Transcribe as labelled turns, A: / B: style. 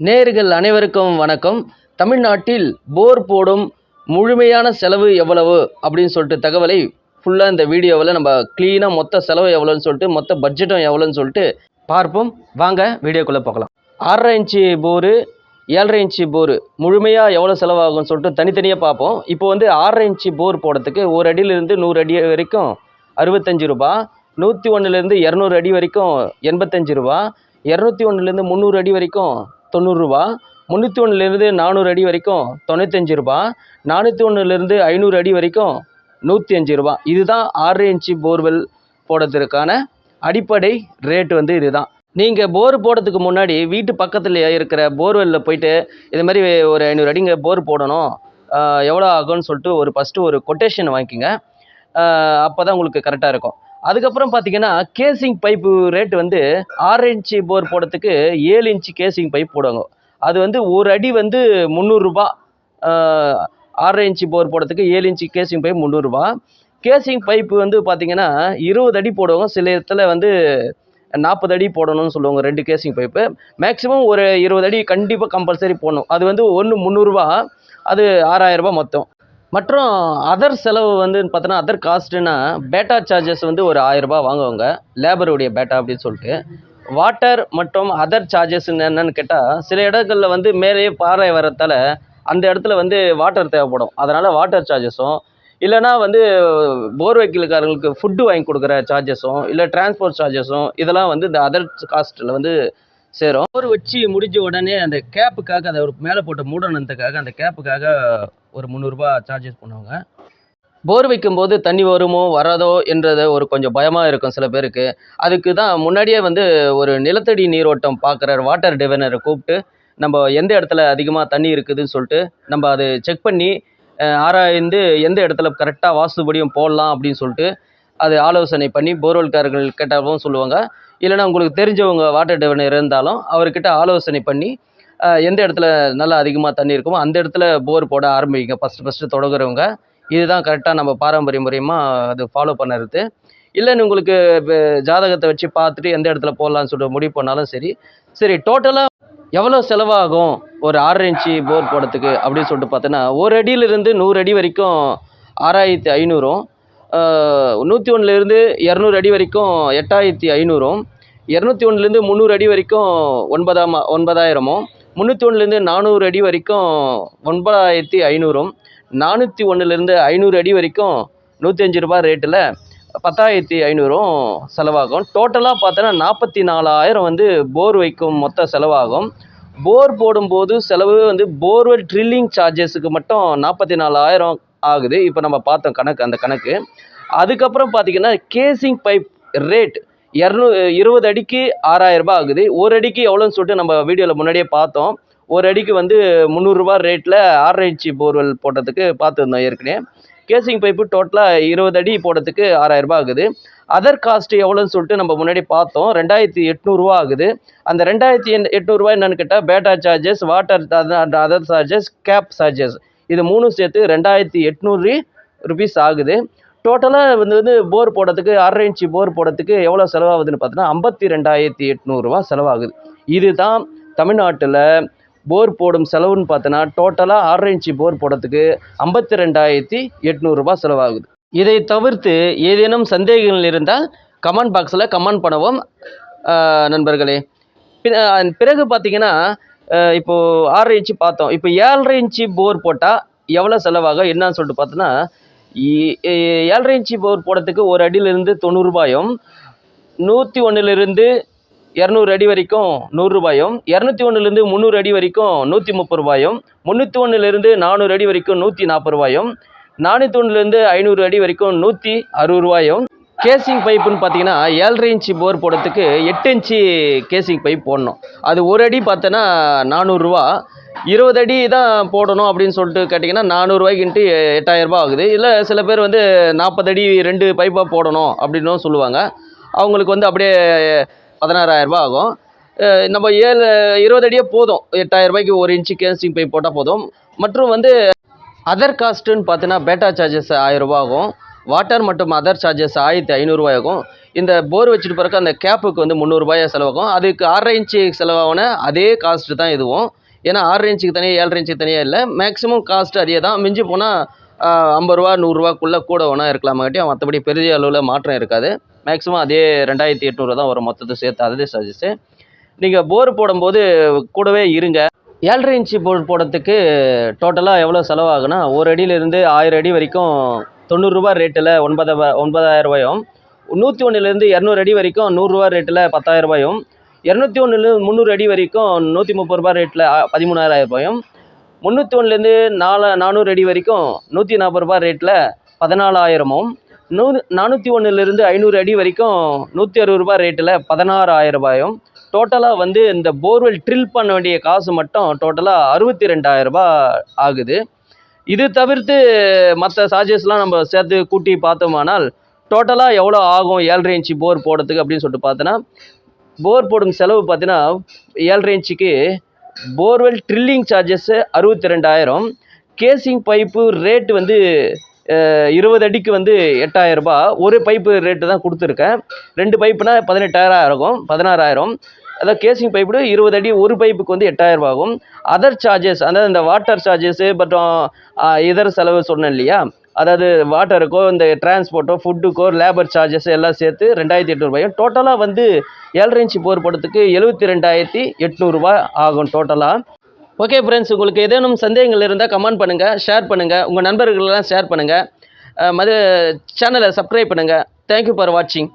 A: நேர்கள் அனைவருக்கும் வணக்கம். தமிழ்நாட்டில் போர் போடும் முழுமையான செலவு எவ்வளவு? அப்படின்னு சொல்லிட்டு தகவலை ஃபுல்லாக இந்த வீடியோவில் நம்ம க்ளீனாக மொத்த செலவு எவ்வளோன்னு சொல்லிட்டு மொத்த பட்ஜெட்டும் எவ்வளோன்னு சொல்லிட்டு பார்ப்போம். வாங்க வீடியோக்குள்ளே பார்க்கலாம் ஆறரை இன்ச்சு போரு ஏழரை இன்ச்சு போரு முழுமையாக எவ்வளோ செலவாகும்னு சொல்லிட்டு தனித்தனியாக பார்ப்போம். இப்போ வந்து ஆறரை இன்ச்சு போர் போடுறதுக்கு ஒரு அடியிலிருந்து நூறு அடி வரைக்கும் அறுபத்தஞ்சு ரூபா நூற்றி ஒன்றுலேருந்து இரநூறு அடி வரைக்கும் எண்பத்தஞ்சு ரூபா இரநூத்தி ஒன்றுலேருந்து முந்நூறு அடி வரைக்கும் தொண்ணூறுரூவா முந்நூற்றி ஒன்றுலேருந்து நானூறு அடி வரைக்கும் தொண்ணூத்தஞ்சு ரூபா. நானூற்றி ஒன்றுலேருந்து ஐநூறு அடி வரைக்கும் நூற்றி அஞ்சு ரூபா. இதுதான் ஆறு இன்ச்சு போர்வெல் போடுறதுக்கான அடிப்படை ரேட் வந்து இதுதான். நீங்கள் போர் போடுறதுக்கு முன்னாடி வீட்டு பக்கத்தில் இருக்கிற போர்வெல்லில் போயிட்டு இது மாதிரி ஒரு ஐநூறு அடிங்க போர் போடணும். எவ்வளோ ஆகும்னு சொல்லிட்டு ஒரு ஃபஸ்ட்டு ஒரு கொட்டேஷன் வாங்கிக்கோங்க. அப்போ தான் உங்களுக்கு கரெக்டாக இருக்கும். அதுக்கப்புறம் பார்த்தீங்கன்னா கேசிங் பைப்பு ரேட்டு வந்து ஆறு இன்ச்சு போர் போடுறதுக்கு ஏழு இன்ச்சு கேசிங் பைப் போடுவாங்க. அது வந்து ஒரு அடி வந்து முந்நூறுரூபா ஆறு இன்ச்சு போர் போடுறதுக்கு ஏழு இன்ச்சு கேசிங் பைப் முந்நூறுரூபா கேசிங் பைப்பு வந்து பார்த்தீங்கன்னா இருபது அடி போடுவாங்க. சில இடத்துல வந்து நாற்பது அடி போடணும்னு சொல்லுவாங்க ரெண்டு கேசிங் பைப்பு மேக்ஸிமம் ஒரு இருபது அடி கண்டிப்பாக கம்பல்சரி போடணும். அது வந்து ஒன்று முந்நூறுரூவா அது ஆறாயிரரூபா மொத்தம். மற்றும் அதர் செலவு வந்து பார்த்தோன்னா அதர் காஸ்ட்டுனா பேட்டா சார்ஜஸ் வந்து ஒரு ஆயிரரூபா வாங்குவாங்க லேபருடைய பேட்டா அப்படின்னு சொல்லிட்டு. வாட்டர் மற்றும் அதர் சார்ஜஸ் என்னன்னு கேட்டால் சில இடங்களில் வந்து மேலேயே பாறை வரத்தால் அந்த இடத்துல வந்து வாட்டர் தேவைப்படும். அதனால் வாட்டர் சார்ஜஸும் இல்லைனா வந்து போர் வைக்கலுக்காரங்களுக்கு ஃபுட்டு வாங்கி கொடுக்குற சார்ஜஸும் இல்லை டிரான்ஸ்போர்ட் சார்ஜஸும் இதெல்லாம் வந்து இந்த அதர் காஸ்ட்டில் வந்து சேரும். போர் வச்சு முடிஞ்ச உடனே அந்த கேப்புக்காக அதை ஒரு மேலே போட்ட மூடனத்துக்காக அந்த கேப்புக்காக ஒரு முந்நூறுரூபா சார்ஜஸ் பண்ணுவாங்க. போர் வைக்கும்போது தண்ணி வருமோ வராதோ என்றது ஒரு கொஞ்சம் பயமாக இருக்கும் சில பேருக்கு. அதுக்கு தான் முன்னாடியே வந்து ஒரு நிலத்தடி நீரோட்டம் பார்க்குற வாட்டர் டிவைனரை கூப்பிட்டு நம்ம எந்த இடத்துல அதிகமாக தண்ணி இருக்குதுன்னு சொல்லிட்டு நம்ம அது செக் பண்ணி ஆராய்ந்து எந்த இடத்துல கரெக்டாக வாஸ்துபடியும் போடலாம் அப்படின்னு சொல்லிட்டு அது ஆலோசனை பண்ணி போர்வெல்காரர்கள் கேட்டாலும் சொல்லுவாங்க. இல்லைன்னா உங்களுக்கு தெரிஞ்சவங்க வாட்டர் டிவைனர் இருந்தாலும் அவர்கிட்ட ஆலோசனை பண்ணி எந்த இடத்துல நல்லா அதிகமாக தண்ணி இருக்குமோ அந்த இடத்துல போர் போட ஆரம்பிங்க. ஃபஸ்ட்டு ஃபஸ்ட்டு தொடங்குறவங்க. இதுதான் கரெக்டாக நம்ம பாரம்பரிய முறையமாக அது ஃபாலோ பண்ணுறது. இல்லைன்னு உங்களுக்கு இப்போ ஜாதகத்தை வச்சு பார்த்துட்டு எந்த இடத்துல போடலான்னு சொல்லிட்டு முடிவு பண்ணாலும் சரி. சரி டோட்டலாக எவ்வளோ செலவாகும்? ஒரு ஆறு இன்ச்சு போர் போடுறதுக்கு அப்படின்னு சொல்லிட்டு பார்த்தோன்னா ஒரு அடியிலிருந்து நூறு அடி வரைக்கும் ஆறாயிரத்தி ஐநூறும் நூற்றி ஒன்றுலேருந்து இரநூறு அடி வரைக்கும் எட்டாயிரத்தி ஐநூறும் இரநூத்தி ஒன்றுலேருந்து முந்நூறு அடி வரைக்கும் ஒன்பதாம் ஒன்பதாயிரமும் முந்நூற்றி ஒன்றுலேருந்து நானூறு அடி வரைக்கும் ஒன்பதாயிரத்தி ஐநூறும் நானூற்றி ஒன்றுலேருந்து ஐநூறு அடி வரைக்கும் நூற்றி அஞ்சு ரூபாய் ரேட்டில் பத்தாயிரத்தி ஐநூறும் செலவாகும். டோட்டலாக பார்த்தோன்னா நாற்பத்தி நாலாயிரம் வந்து போர் வைக்கும் மொத்த செலவாகும். போர் போடும்போது செலவு வந்து போர்வெல் ட்ரில்லிங் சார்ஜஸுக்கு மட்டும் நாற்பத்தி நாலாயிரம் ஆகுது. இப்போ நம்ம பார்த்தோம் கணக்கு அந்த கணக்கு. அதுக்கப்புறம் பார்த்தீங்கன்னா கேசிங் பைப் ரேட் இரநூ இருபது அடிக்கு ஆறாயிரம் ரூபாய் ஆகுது. ஒரு அடிக்கு எவ்வளோன்னு சொல்லிட்டு நம்ம வீடியோவில் முன்னாடியே பார்த்தோம். ஒரு அடிக்கு வந்து முந்நூறுரூபா ரேட்டில் ஆறரை இன்ச்சு போர்வெல் போட்டதுக்கு பார்த்துருந்தோம் ஏற்கனவே. கேசிங் பைப்பு டோட்டலாக இருபது அடி போடுறதுக்கு ஆறாயிரம் ரூபாய் ஆகுது. அதர் காஸ்ட் எவ்வளோன்னு சொல்லிட்டு நம்ம முன்னாடி பார்த்தோம். ரெண்டாயிரத்தி எட்நூறுரூவா ஆகுது. அந்த ரெண்டாயிரத்தி எண் எட்நூறுரூவா என்னன்னு கேட்டால் பேட்டா charges water other charges cab charges இது மூணும் சேர்த்து ரெண்டாயிரத்தி எட்நூறு ருபீஸ் ஆகுது. டோட்டலாக வந்து வந்து போர் போடுறதுக்கு அரை இன்ச்சு போர் போடுறதுக்கு எவ்வளோ செலவாகுதுன்னு பார்த்தோன்னா ஐம்பத்தி ரெண்டாயிரத்தி எட்நூறுரூவா செலவாகுது. இதுதான் தமிழ்நாட்டில் போர் போடும் செலவுன்னு பார்த்தோன்னா டோட்டலாக ஆறரை இன்ச்சு போர் போடுறதுக்கு ஐம்பத்தி ரெண்டாயிரத்தி எட்நூறுரூபா செலவாகுது. இதை தவிர்த்து ஏதேனும் சந்தேகங்கள் இருந்தால் கமெண்ட் பாக்ஸில் கமெண்ட் பண்ணவும். நண்பர்களே. பின் பிறகு பார்த்தீங்கன்னா இப்போது இப்போ ஆறரை இன்ச்சு பார்த்தோம். இப்போ ஏழரை இன்ச்சு போர் போட்டால் எவ்வளோ செலவாகும்? என்னன்னு சொல்லிட்டு பார்த்தோன்னா ஏழரை இன்ச்சு போர் போடுறதுக்கு ஒரு அடியிலிருந்து தொண்ணூறுபாயும் நூற்றி ஒன்றுலேருந்து இரநூறு அடி வரைக்கும் நூறுரூபாயும் இரநூத்தி ஒன்றுலேருந்து முந்நூறு அடி வரைக்கும் நூற்றி முப்பது ரூபாயும் முந்நூற்றி ஒன்றுலேருந்து நானூறு அடி வரைக்கும் நூற்றி நாற்பது ரூபாயும் நானூற்றி ஒன்றுலேருந்து ஐநூறு அடி வரைக்கும் நூற்றி அறுபது ரூபாயும் கேசிங் பைப்புன்னு பார்த்தீங்கன்னா ஏழரை இன்ச்சு போர் போடுறதுக்கு எட்டு இன்ச்சு கேசிங் பைப் போடணும். அது ஒரு அடி பார்த்தோன்னா நானூறுரூவா இருபது அடி தான் போடணும் அப்படின்னு சொல்லிட்டு கேட்டிங்கன்னா நானூறுரூவாய்க்குன்ட்டு எட்டாயிரரூபா ஆகுது. இல்லை சில பேர் வந்து நாற்பது அடி ரெண்டு பைப்பாக போடணும் அப்படின்னும் சொல்லுவாங்க. அவங்களுக்கு வந்து அப்படியே பதினாறாயிரரூபா ஆகும். நம்ம ஏழு இருபது அடியே போதும். எட்டாயிரம் ரூபாய்க்கு ஒரு இன்ச்சு கேசிங் பைப் போட்டால் போதும். மற்றும் வந்து அதர் காஸ்ட்டுன்னு பார்த்தீங்கன்னா பேட்டா சார்ஜஸ் ஆயிரம் ரூபாய் ஆகும். வாட்டர் மற்றும் அதர் சார்ஜஸ் ஆயிரத்தி ஐநூறுரூவாயாகும் இந்த போர் வச்சுட்டு பிறகு அந்த கேப்புக்கு வந்து முந்நூறுரூபாயா செலவாகும். அதுக்கு ஆறரை இன்ச்சு செலவான அதே காஸ்ட்டு தான் இதுவும். ஏன்னா ஆறரை இன்ச்சுக்கு தனியாக ஏழரை இன்ச்சுக்கு தனியாக இல்லை. மேக்ஸிமம் காஸ்ட் அதே தான். மிஞ்சி போனால் ஐம்பது ரூபா நூறுரூவாக்குள்ளே கூட வேணா இருக்கலாமாட்டியும் மற்றபடி பெரிய அளவில் மாற்றம் இருக்காது. மேக்ஸிமம் அதே ரெண்டாயிரத்தி எட்நூறு தான் வரும். மொத்தத்தை சேர்த்து அதே சார்ஜஸ்ஸு நீங்கள் போர் போடும்போது கூடவே இருங்க. ஏழரை இன்ச்சு போர் போடுறதுக்கு டோட்டலாக எவ்வளோ செலவாகுனா ஒரு அடியிலேருந்து ஆயிரம் அடி வரைக்கும் தொண்ணூறுரூபா ரேட்டில் ஒன்பது ஒன்பதாயிரம் ரூபாயும் நூற்றி ஒன்றுலேருந்து இரநூறு அடி வரைக்கும் நூறுரூவா ரேட்டில் பத்தாயிரம் ரூபாயும் இரநூத்தி ஒன்றுலேருந்து முந்நூறு அடி வரைக்கும் நூற்றி முப்பது ரூபா ரேட்டில் பதிமூணாயிரம் ரூபாயும் முந்நூற்றி ஒன்றுலேருந்து நாலு நானூறு அடி வரைக்கும் நூற்றி நாற்பது ரூபா ரேட்டில் பதினாலாயிரமும் நூ நானூற்றி ஒன்றுலேருந்து ஐநூறு அடி வரைக்கும் நூற்றி அறுபது ரூபா ரேட்டில் பதினாறாயிரம் ரூபாயும் டோட்டலாக வந்து இந்த போர்வெல் ட்ரில் பண்ண வேண்டிய காசு மட்டும் டோட்டலாக அறுபத்தி ரெண்டாயிரம் ரூபாய் ஆகுது. இது தவிர்த்து மற்ற சார்ஜஸ்லாம் நம்ம சேர்த்து கூட்டி பார்த்தோமானால் டோட்டலாக எவ்வளோ ஆகும்? ஏழரை இன்ச்சு போர் போடுறதுக்கு அப்படின்னு சொல்லிட்டு பார்த்தோன்னா போர் போடும் செலவு பார்த்தீங்கன்னா ஏழரை இன்ச்சுக்கு போர்வெல் ட்ரில்லிங் சார்ஜஸ்ஸு அறுபத்தி ரெண்டாயிரம் கேசிங் பைப்பு ரேட்டு வந்து இருபது அடிக்கு வந்து எட்டாயிரம் ரூபாய். ஒரு பைப்பு ரேட்டு தான் கொடுத்துருக்கேன். ரெண்டு பைப்புனா பதினெட்டாயிரம் இருக்கும் பதினாறாயிரம். அதாவது கேசிங் பைப்பு இருபது அடி ஒரு பைப்புக்கு வந்து எட்டாயிரம் ஆகும் அதர் சார்ஜஸ் அதாவது இந்த வாட்டர் சார்ஜஸ்ஸு மற்றும் அஹ், இதர செலவு சொன்னேன் இல்லையா? அதாவது வாட்டருக்கோ இந்த டிரான்ஸ்போர்ட்டோ ஃபுட்டுக்கோ லேபர் சார்ஜஸ் எல்லாம் சேர்த்து ரெண்டாயிரத்தி எட்நூறுபாயும் டோட்டலாக வந்து ஏழரை இன்ச்சு போர் படத்துக்கு எழுபத்தி ரெண்டாயிரத்தி எட்நூறுபா ஆகும் டோட்டலாக ஓகே ஃப்ரெண்ட்ஸ் உங்களுக்கு ஏதேனும் சந்தேகங்கள் இருந்தால் கமெண்ட் பண்ணுங்கள் ஷேர் பண்ணுங்கள் உங்கள் நண்பர்களெல்லாம் ஷேர் பண்ணுங்கள் மது சேனலை சப்ஸ்கிரைப் பண்ணுங்கள் தேங்க்யூ ஃபார் வாட்சிங்